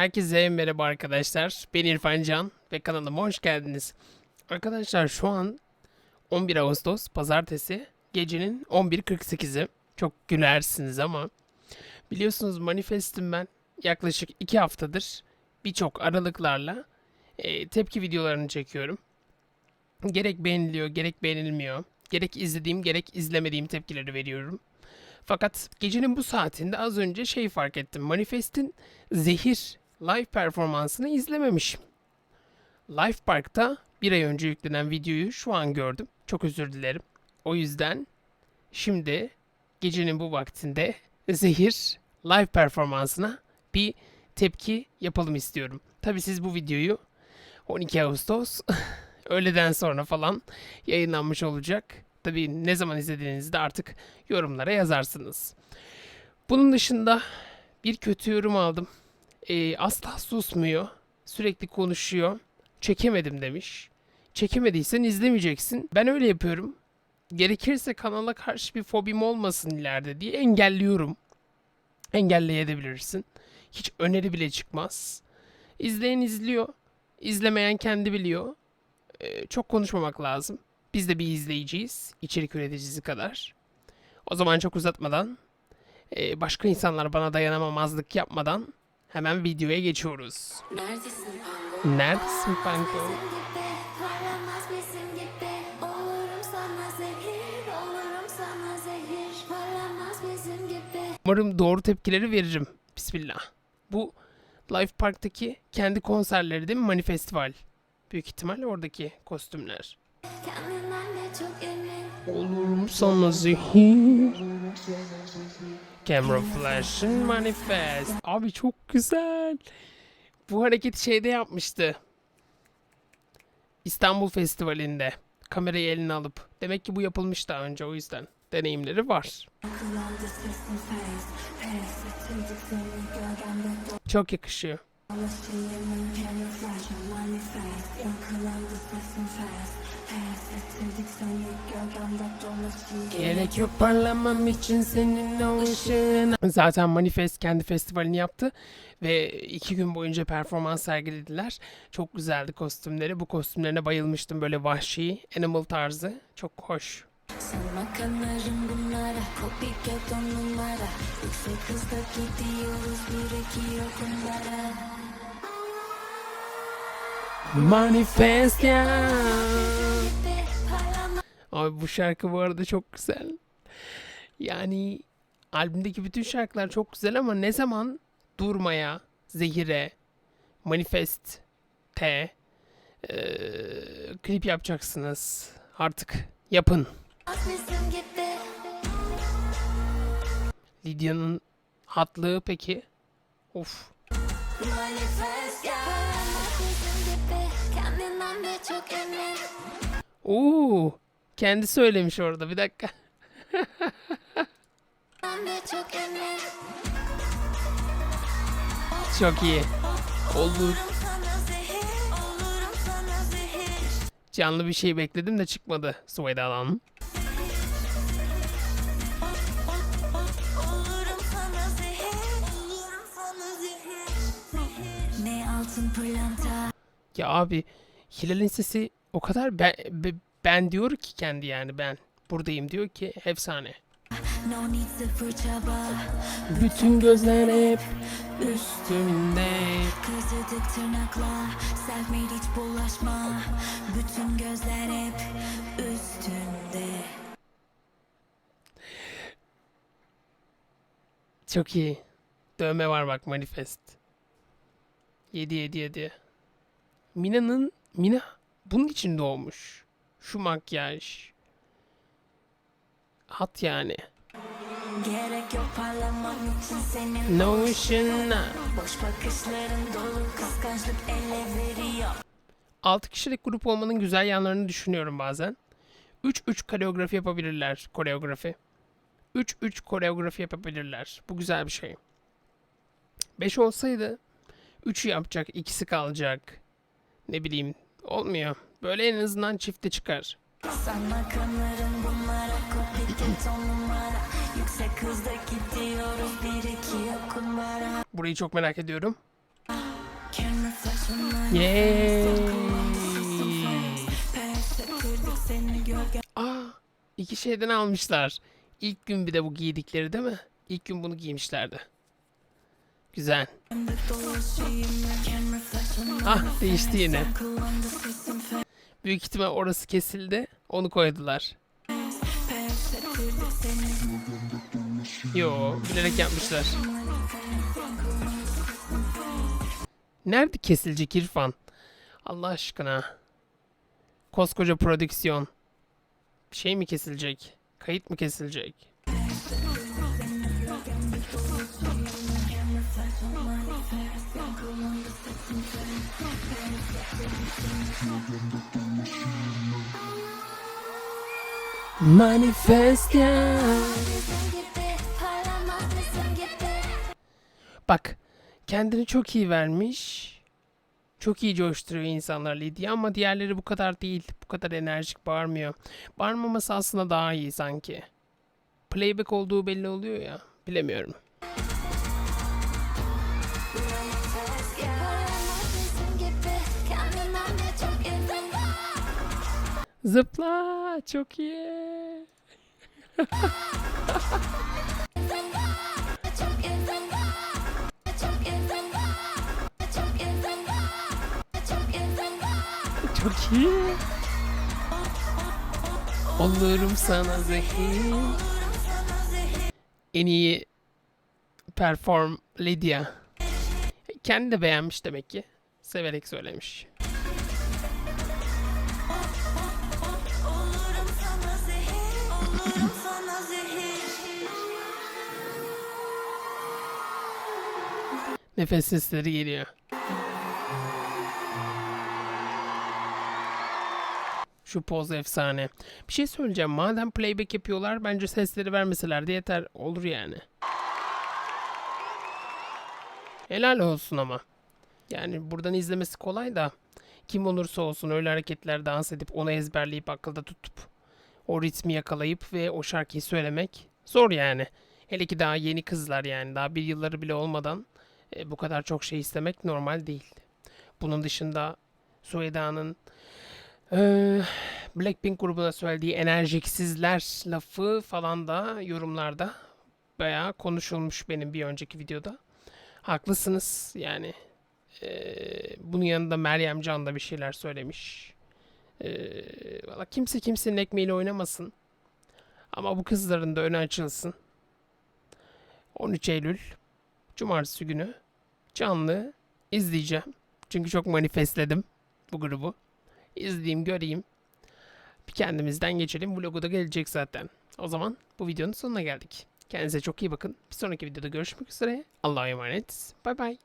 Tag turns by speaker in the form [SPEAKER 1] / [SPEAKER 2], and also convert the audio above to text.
[SPEAKER 1] Herkese merhaba arkadaşlar. Ben İrfan Can ve kanalıma hoş geldiniz. Arkadaşlar şu an 11 Ağustos pazartesi gecenin 11.48'i. Çok gülersiniz ama biliyorsunuz manifestim ben yaklaşık 2 haftadır birçok aralıklarla e, tepki videolarını çekiyorum. Gerek beğeniliyor gerek beğenilmiyor. Gerek izlediğim gerek izlemediğim tepkileri veriyorum. Fakat gecenin bu saatinde az önce şey fark ettim. Manifest'in Zehir live performansını izlememişim. Live Park'ta bir ay önce yüklenen videoyu şu an gördüm. Çok özür dilerim. O yüzden şimdi gecenin bu vaktinde Zehir live performansına bir tepki yapalım istiyorum. Tabi siz bu videoyu 12 Ağustos öğleden sonra falan yayınlanmış olacak. Tabi ne zaman izlediğinizde artık yorumlara yazarsınız. Bunun dışında bir kötü yorum aldım. Ee, asla susmuyor. Sürekli konuşuyor. Çekemedim demiş. Çekemediysen izlemeyeceksin. Ben öyle yapıyorum. Gerekirse kanala karşı bir fobim olmasın ileride diye engelliyorum. Engelleyebilirsin. Hiç öneri bile çıkmaz. İzleyen izliyor. İzlemeyen kendi biliyor. Ee, çok konuşmamak lazım. Biz de bir izleyiciyiz. içerik üreticisi kadar. O zaman çok uzatmadan e, başka insanlar bana dayanamamazlık yapmadan hemen videoya geçiyoruz.
[SPEAKER 2] Neredesin Pango?
[SPEAKER 1] Neredesin
[SPEAKER 2] gibi.
[SPEAKER 1] Umarım doğru tepkileri veririm. Bismillah. Bu Life Park'taki kendi konserleri değil mi? Manifestival. Büyük ihtimalle oradaki kostümler. Olurum sana zehir. Camera flash and manifest. Abi çok güzel. Bu hareket şeyde yapmıştı. İstanbul Festivali'nde. Kamerayı eline alıp. Demek ki bu yapılmış daha önce o yüzden. Deneyimleri var. Çok yakışıyor. Gerek yok parlamam için senin o ışığına. Zaten Manifest kendi festivalini yaptı ve iki gün boyunca performans sergilediler. Çok güzeldi kostümleri. Bu kostümlerine bayılmıştım. Böyle vahşi, animal tarzı. Çok hoş.
[SPEAKER 2] Sana kanarım bunlara. Copycat on numara. Yüksek hızda gidiyoruz. Bir iki yok onlara.
[SPEAKER 1] Manifest ya. Abi bu şarkı bu arada çok güzel. Yani albümdeki bütün şarkılar çok güzel ama ne zaman Durmaya, Zehire, Manifest, T eee, klip yapacaksınız. Artık yapın. Lidya'nın hatlığı peki? Of. Oo, kendi söylemiş orada bir dakika.
[SPEAKER 2] Çok
[SPEAKER 1] iyi. Olur. Canlı bir şey bekledim de çıkmadı.
[SPEAKER 2] Pırlanta,
[SPEAKER 1] Ya abi Hilal'in sesi o kadar ben, be- ben diyor ki kendi yani ben buradayım diyor ki efsane. Bütün gözler hep üstümde.
[SPEAKER 2] Kazıdık tırnakla, made hiç bulaşma. Bütün gözler hep üstünde.
[SPEAKER 1] Çok iyi. Dövme var bak manifest. 7 7 7. Mina'nın Mina bunun için doğmuş. Şu makyaj. Hat yani.
[SPEAKER 2] Gerek yok parlamam için senin
[SPEAKER 1] No ışınla.
[SPEAKER 2] boş bakışların dolu kıskançlık ele veriyor.
[SPEAKER 1] 6 kişilik grup olmanın güzel yanlarını düşünüyorum bazen. 3-3 koreografi yapabilirler. Koreografi. 3-3 koreografi yapabilirler. Bu güzel bir şey. 5 olsaydı 3'ü yapacak, ikisi kalacak. Ne bileyim, olmuyor. Böyle en azından çifte çıkar.
[SPEAKER 2] Sana kanarım bunlara copycat on numara Yüksek hızda gidiyoruz bir iki yok kumara
[SPEAKER 1] Burayı çok merak ediyorum. Yay. Aa, iki şeyden almışlar. İlk gün bir de bu giydikleri değil mi? İlk gün bunu giymişlerdi. Güzel. Ah değişti yine. Büyük ihtimal orası kesildi. Onu koydular. Yo, bilerek yapmışlar. Nerede kesilecek İrfan? Allah aşkına. Koskoca prodüksiyon. Şey mi kesilecek? Kayıt mı kesilecek?
[SPEAKER 2] Bizim gibi
[SPEAKER 1] Bak kendini çok iyi vermiş. Çok iyi coşturuyor insanlar Lidya ama diğerleri bu kadar değil. Bu kadar enerjik bağırmıyor. Bağırmaması aslında daha iyi sanki. Playback olduğu belli oluyor ya. Bilemiyorum. Zıpla çok iyi. Çok iyi. Olurum sana zehir. En iyi perform Lydia. Kendi de beğenmiş demek ki. Severek söylemiş. Nefes sesleri geliyor. Şu poz efsane. Bir şey söyleyeceğim. Madem playback yapıyorlar bence sesleri vermeseler de yeter. Olur yani. Helal olsun ama. Yani buradan izlemesi kolay da kim olursa olsun öyle hareketler dans edip onu ezberleyip akılda tutup o ritmi yakalayıp ve o şarkıyı söylemek zor yani. Hele ki daha yeni kızlar yani daha bir yılları bile olmadan e, bu kadar çok şey istemek normal değil. Bunun dışında Sueda'nın eee, Blackpink grubuna söylediği enerjiksizler lafı falan da yorumlarda bayağı konuşulmuş benim bir önceki videoda. Haklısınız yani. Eee, bunun yanında Meryem Can da bir şeyler söylemiş. Eee valla kimse kimsenin ekmeğiyle oynamasın. Ama bu kızların da önü açılsın. 13 Eylül Cumartesi günü canlı izleyeceğim. Çünkü çok manifestledim bu grubu. İzleyeyim, göreyim. Bir kendimizden geçelim. Vlogu da gelecek zaten. O zaman bu videonun sonuna geldik. Kendinize çok iyi bakın. Bir sonraki videoda görüşmek üzere. Allah'a emanet. Bay bay.